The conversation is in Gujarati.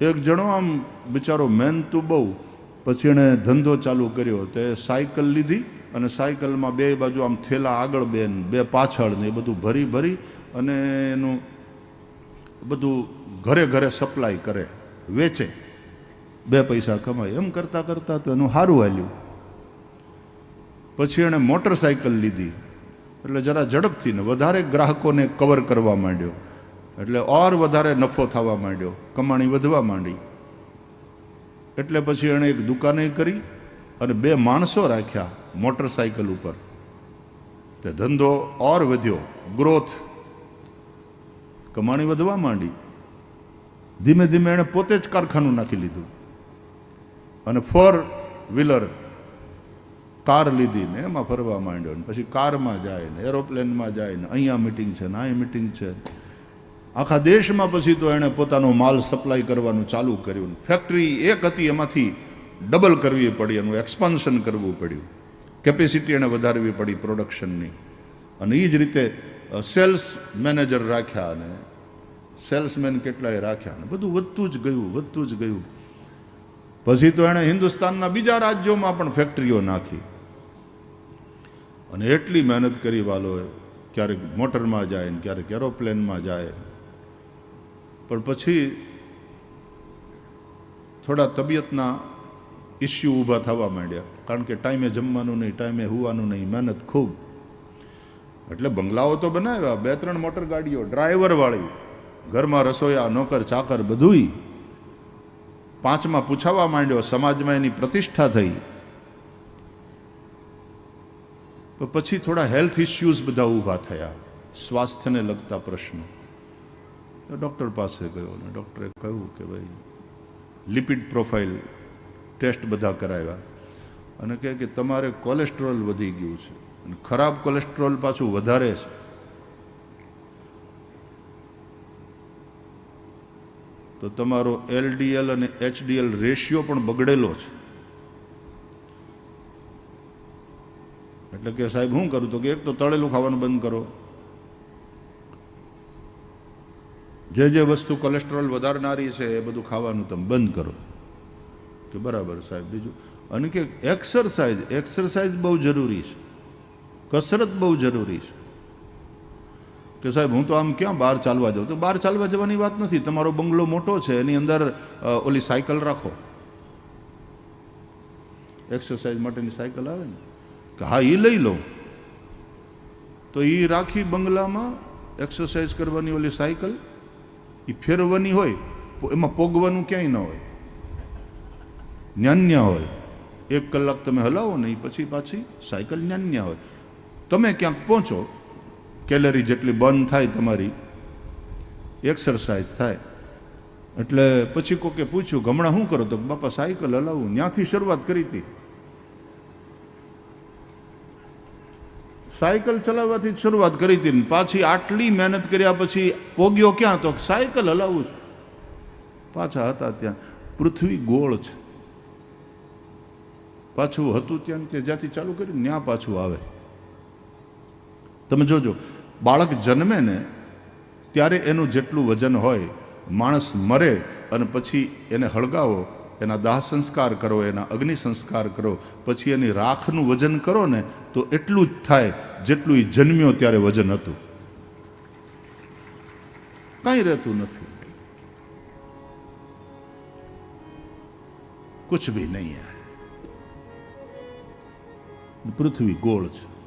એક જણો આમ બિચારો મહેનતું બહુ, પછી એણે ધંધો ચાલુ કર્યો. તે સાયકલ લીધી અને સાયકલમાં બે બાજુ આમ થેલા આગળ બે બે પાછળ ને એ બધું ભરી ભરી અને એનું બધું ઘરે ઘરે સપ્લાય કરે, વેચે. બે પૈસા કમાય. એમ કરતાં કરતાં તો એનું સારું હાલ્યું. પછી એણે મોટરસાયકલ લીધી. એટલે જરા ઝડપથી ને વધારે ગ્રાહકોને કવર કરવા માંડ્યો. એટલે ઓર વધારે નફો થવા માંડ્યો, કમાણી વધવા માંડી. એટલે પછી એણે એક દુકાને કરી અને બે માણસો રાખ્યા મોટરસાયકલ ઉપર. તે ધંધો ઓર વધ્યો, ગ્રોથ. કમાણી વધવા માંડી. ધીમે ધીમે એણે પોતે જ કારખાનું નાખી લીધું. અને ફોર વ્હીલર કાર લીધી ને એમાં ફરવા માંડ્યો ને પછી કારમાં જાય ને એરોપ્લેનમાં જાય ને અહીંયા મિટિંગ છે ને અહીં મિટિંગ છે. આખા દેશમાં પછી તો એણે પોતાનો માલ સપ્લાય કરવાનું ચાલુ કર્યું. ફેક્ટરી એક હતી, એમાંથી ડબલ કરવી પડી, એનું એક્સપાન્શન કરવું પડ્યું. કેપેસિટી એણે વધારવી પડી પ્રોડક્શનની અને એ જ રીતે સેલ્સ મેનેજર રાખ્યા અને સેલ્સમેન કેટલાય રાખ્યા અને બધું વધતું જ ગયું, વધતું જ ગયું. પછી તો એણે હિન્દુસ્તાનના બીજા રાજ્યોમાં પણ ફેક્ટરીઓ નાખી. અને એટલી મહેનત કરી વાલોએ, ક્યારેક મોટરમાં જાય ને ક્યારેક એરોપ્લેનમાં જાય. પણ પછી થોડા તબિયતના ઇસ્યુ ઊભા થવા માંડ્યા. કારણ કે ટાઈમે જમવાનું નહીં ટાઈમે હોવાનું નહીં, મહેનત ખૂબ. એટલે બંગલાઓ તો બનાવ્યા, બે ત્રણ મોટર ગાડીઓ ડ્રાઈવરવાળી ઘરમાં રસોયા નોકર, ચાકર બધુંય પાંચમાં પૂછાવા માંડ્યો, સમાજમાં એની પ્રતિષ્ઠા થઈ. પછી થોડા હેલ્થ ઇસ્યુઝ બધા ઊભા થયા, સ્વાસ્થ્યને લગતા પ્રશ્નો. તો ડૉક્ટર પાસે ગયો ને ડૉક્ટરે કહ્યું કે ભાઈ, લિપિડ પ્રોફાઇલ ટેસ્ટ બધા કરાવ્યા અને કહે કે તમારે કોલેસ્ટ્રોલ વધી ગયું છે અને ખરાબ કોલેસ્ટ્રોલ પાછું વધારે છે. તો તમારો એલડીએલ અને એચડીએલ રેશિયો પણ બગડેલો છે. એટલે કે સાહેબ શું કરું તો કે એક તો તળેલું ખાવાનું બંધ કરો. જે જે વસ્તુ કોલેસ્ટ્રોલ વધારનારી છે એ બધું ખાવાનું તમે બંધ કરો. કે બરાબર સાહેબ, બીજું? અને કે એક્સરસાઇઝ એક્સરસાઇઝ બહુ જરૂરી છે. કસરત બહુ જરૂરી છે. કે સાહેબ, હું તો આમ ક્યાં બહાર ચાલવા જાઉં? તો બહાર ચાલવા જવાની વાત નથી. તમારો બંગલો મોટો છે, એની અંદર ઓલી સાયકલ રાખો. એક્સરસાઇઝ માટેની સાયકલ આવે ને? કે હા એ લઈ લો તો એ રાખી બંગલામાં એક્સરસાઇઝ કરવાની ઓલી સાયકલ એ ફેરવવાની હોય એમાં પોગવાનું ક્યાંય ન હોય. ન્યાન્ય હોય. એક કલાક તમે હલાવો ને પછી પાછી સાયકલ ન્યાન્ય હોય. તમે ક્યાંક પહોંચો, કેલરી જેટલી બંધ થાય તમારી, એક્સરસાઇઝ થાય. એટલે પછી કોકે પૂછ્યું હમણાં શું કરો? તો બાપા સાયકલ હલાવું. ત્યાંથી શરૂઆત કરી હતી. સાયકલ ચલાવવાથી શરૂઆત કરી હતી પાછી આટલી મહેનત કર્યા પછી પોગ્યો ક્યાં તો સાયકલ હલાવું છું. પાછા હતા ત્યાં. પૃથ્વી ગોળ છે. પાછું હતું ત્યાં ત્યાં જ્યાંથી ચાલુ કર્યું ત્યાં પાછું આવે. તમે જોજો, બાળક જન્મે ને ત્યારે એનું જેટલું વજન હોય, માણસ મરે અને પછી એને હળગાવો, એના દાહ સંસ્કાર કરો, એના અગ્નિ સંસ્કાર કરો, પછી એની રાખનું વજન કરો ને તો એટલું જ થાય જેટલું એ જન્મ્યો ત્યારે વજન હતું. કાંઈ રહેતું નથી. કુછ ભી નહીં પૃથ્વી ગોળ છે.